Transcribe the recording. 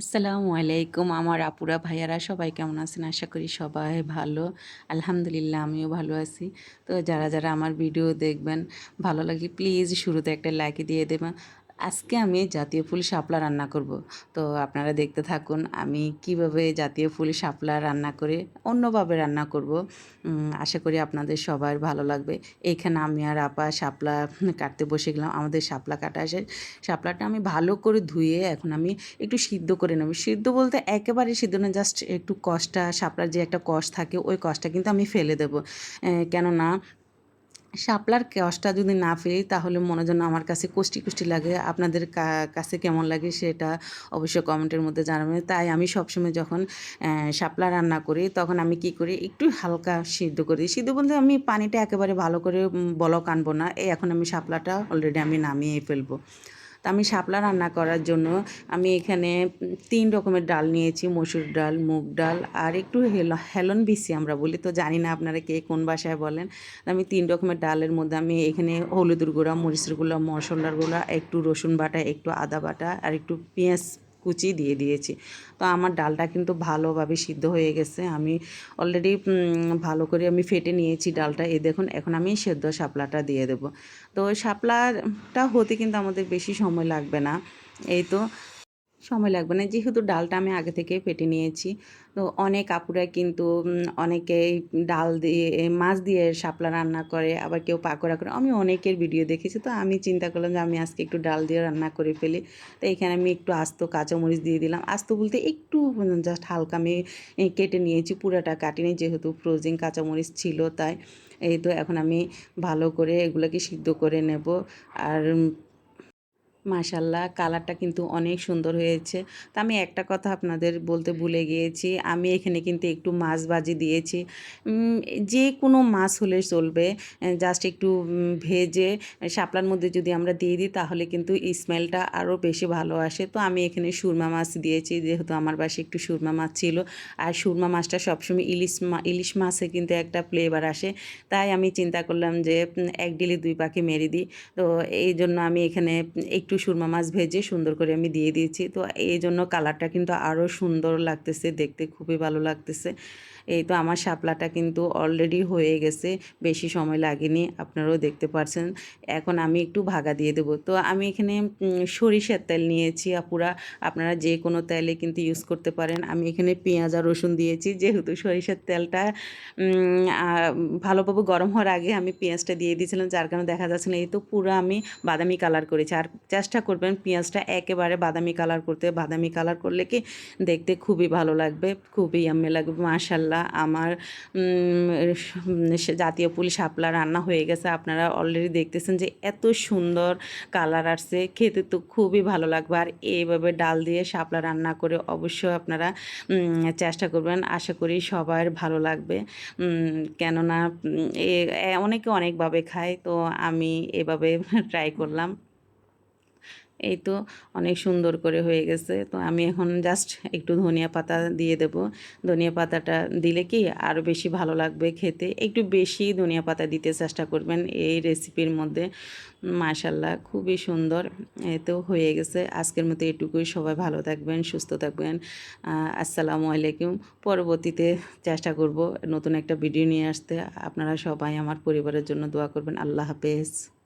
আসসালামু আলাইকুম আমার আপুরা, ভাইয়ারা সবাই কেমন আছেন? আশা করি সবাই ভালো। আলহামদুলিল্লাহ আমিও ভালো আছি। তো যারা যারা আমার ভিডিও দেখবেন, ভালো লাগে প্লিজ শুরুতে একটা লাইক দিয়ে দেবেন। আজকে আমি জাতীয় ফুল শাপলা রান্না করব। তো আপনারা দেখতে থাকুন, আমি কীভাবে জাতীয় ফুল শাপলা রান্না করে অন্যভাবে রান্না করব। আশা করি আপনাদের সবার ভালো লাগবে। এইখানে আমি আর আপা শাপলা কাটতে বসে গেলাম, আমাদের শাপলা কাটা আসে। শাপলাটা আমি ভালো করে ধুয়ে এখন আমি একটু সিদ্ধ করে নেব। সিদ্ধ বলতে একেবারে সিদ্ধ না, জাস্ট একটু কষটা, শাপলার যে একটা কষ থাকে, ওই কষটা কিন্তু আমি ফেলে দেবো। কেননা শাপলার কষটা যদি না ফেলি, তাহলে মনে যেন আমার কাছে কষ্টি কুষ্টি লাগে। আপনাদের কাছে কেমন লাগে সেটা অবশ্যই কমেন্টের মধ্যে জানাবেন। তাই আমি সবসময় যখন শাপলা রান্না করি, তখন আমি কি করি, একটু হালকা সিদ্ধ করি সিদ্ধ বলতে আমি পানিটা একেবারে ভালো করে বলক আনব না। এই এখন আমি শাপলাটা অলরেডি আমি নামিয়ে ফেলব। তো আমি শাপলা রান্না করার জন্য আমি এখানে তিন রকমের ডাল নিয়েছি, মসুর ডাল, মুগ ডাল আর একটু হেল, হেলন বিসি আমরা বলি। তো জানি না আপনারা কে কোন বাসায় বলেন। আমি তিন রকমের ডালের মধ্যে আমি এখানে হলুদের গুঁড়া, মরিচের গুঁড়া, মশলার গুঁড়া, একটু রসুন বাটা, একটু আদা বাটা আর একটু পেঁয়াজ কুচি দিয়ে দিয়েছি। তো আমার ডালটা কিন্তু ভালোভাবে সিদ্ধ হয়ে গেছে। আমি অলরেডি ভালো করে আমি ফেটে নিয়েছি ডালটা। এই দেখুন, এখন আমি সেদ্ধ শাপলাটা দিয়ে দেবো। তো শাপলাটা হতে কিন্তু আমাদের বেশি সময় লাগবে না। এই তো সময় লাগবে না। যেহেতু ডালটা আমি আগে থেকে পেটে নিয়েছি, তো অনেক আপুরা কিন্তু অনেকে ডাল দিয়ে, মাছ দিয়ে শাপলা রান্না করে, আবার কেউ পাকোড়া করে। আমি অনেকের ভিডিও দেখেছি, তো আমি চিন্তা করলাম যে আমি আজকে একটু ডাল দিয়ে রান্না করে ফেলি। তো এখানে আমি একটু আস্ত কাঁচামরিচ দিয়ে দিলাম। আস্ত বলতে একটু জাস্ট হালকা আমি কেটে নিয়েছি, পুরাটা কাটিনি, যেহেতু ফ্রোজিং কাঁচামরিচ ছিল তাই। এই তো এখন আমি ভালো করে এগুলোকে সিদ্ধ করে নেব। আর মাশাল্লাহ, কালারটা কিন্তু অনেক সুন্দর হয়েছে। তো আমি একটা কথা আপনাদের বলতে ভুলে গিয়েছি, আমি এখানে কিন্তু একটু মাছ ভাজি দিয়েছি। যে কোনো মাছ হলে চলবে জাস্ট একটু ভেজে শাপলার মধ্যে যদি আমরা দিয়ে দিই, তাহলে কিন্তু স্মেলটা আরও বেশি ভালো আসে। তো আমি এখানে সুরমা মাছ দিয়েছি, যেহেতু আমার বাসে একটু সুরমা মাছ ছিল। আর সুরমা মাছটা সবসময় ইলিশ মা, ইলিশ মাছে কিন্তু একটা ফ্লেভার আসে। তাই আমি চিন্তা করলাম যে এক ডিলি দুই পাখি মেরে দিই। তো এই জন্য আমি এখানে একটু একটু সুরমা মাছ ভেজে সুন্দর করে আমি দিয়ে দিয়েছি। তো এই জন্য কালারটা কিন্তু আরও সুন্দর লাগতেছে, দেখতে খুবই ভালো লাগতেছে। এই তো আমার শাপলাটা কিন্তু অলরেডি হয়ে গেছে, বেশি সময় লাগেনি, আপনারাও দেখতে পারছেন। এখন আমি একটু ভাগা দিয়ে দেবো। তো আমি এখানে সরিষার তেল নিয়েছি আপুরা। আপনারা যে কোনো তেলে কিন্তু ইউজ করতে পারেন। আমি এখানে পেঁয়াজ আর রসুন দিয়েছি। যেহেতু সরিষার তেলটা ভালোভাবে গরম হওয়ার আগে আমি পেঁয়াজটা দিয়ে দিয়েছিলাম, যার কারণে দেখা যাচ্ছে না, এই তো পুরো আমি বাদামি কালার করেছি। আর চেষ্টা করবেন পেঁয়াজটা একেবারে বাদামি কালার করতে। বাদামি কালার করলে কি দেখতে খুবই ভালো লাগবে, খুবই আম্মে লাগবে, মাশাল্লাহ। আমার জাতীয় পুলিশ শাপলা রান্না হয়ে গেছে। আপনারা অলরেডি দেখতেছেন যে এত সুন্দর কালার আসছে। খেতে তো খুবই ভালো লাগবে। আর এইভাবে ডাল দিয়ে শাপলা রান্না করে অবশ্যই আপনারা চেষ্টা করবেন। আশা করি সবার ভালো লাগবে। কেননা অনেকে অনেকভাবে খায়। তো আমি এভাবে ট্রাই করলাম। এই তো অনেক সুন্দর করে হয়ে গেছে। তো আমি এখন জাস্ট একটু ধনিয়া পাতা দিয়ে দেব। ধনিয়া পাতাটা দিলে কি আরও বেশি ভালো লাগবে খেতে। একটু বেশি ধনিয়া পাতা দিতে চেষ্টা করবেন এই রেসিপির মধ্যে। মাশাল্লাহ খুবই সুন্দর। তো হয়ে গেছে। আজকের মতো এটুকুই। সবাই ভালো থাকবেন, সুস্থ থাকবেন। আসসালামু আলাইকুম। পরবর্তীতে চেষ্টা করব নতুন একটা ভিডিও নিয়ে আসতে। আপনারা সবাই আমার পরিবারের জন্য দোয়া করবেন। আল্লাহ হাফেজ।